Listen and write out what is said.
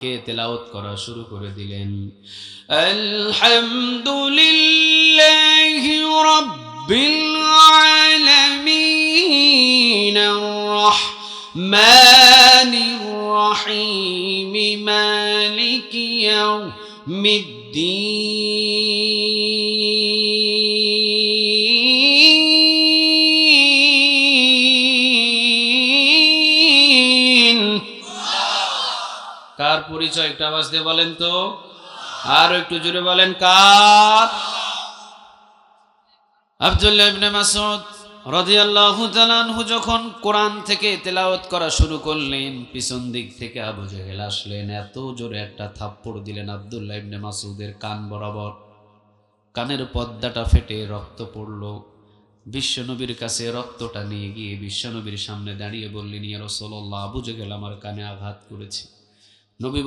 কে তেলাওত করা শুরু করে দিলেন আলহামদুলিল্লাহ রাব্বিল আলামিন الرحمن الرحيم مالك يوم الدين কার পরিচয় একটা আওয়াজ দিয়ে বলেন তো? আর একটু জোরে বলেন, কার? আব্দুল্লাহ ইবনে মাসউদ রাদিয়াল্লাহু তাআলা আনহু যখন কোরআন থেকে তেলাওয়াত করা শুরু করলেন, পিছন দিক থেকে আবু আসলেন, এত জোরে একটা থাপ্পড় দিলেন মাসউদের কান বরাবর। কানের পর্দাটা ফেটে রক্ত পড়ল। বিশ্বনবীর কাছে রক্তটা নিয়ে গিয়ে বিশ্বনবীর সামনে দাঁড়িয়ে বললেন, ইয়া রাসূলুল্লাহ, আবু জেহেল কানে আঘাত করেছে। Zombie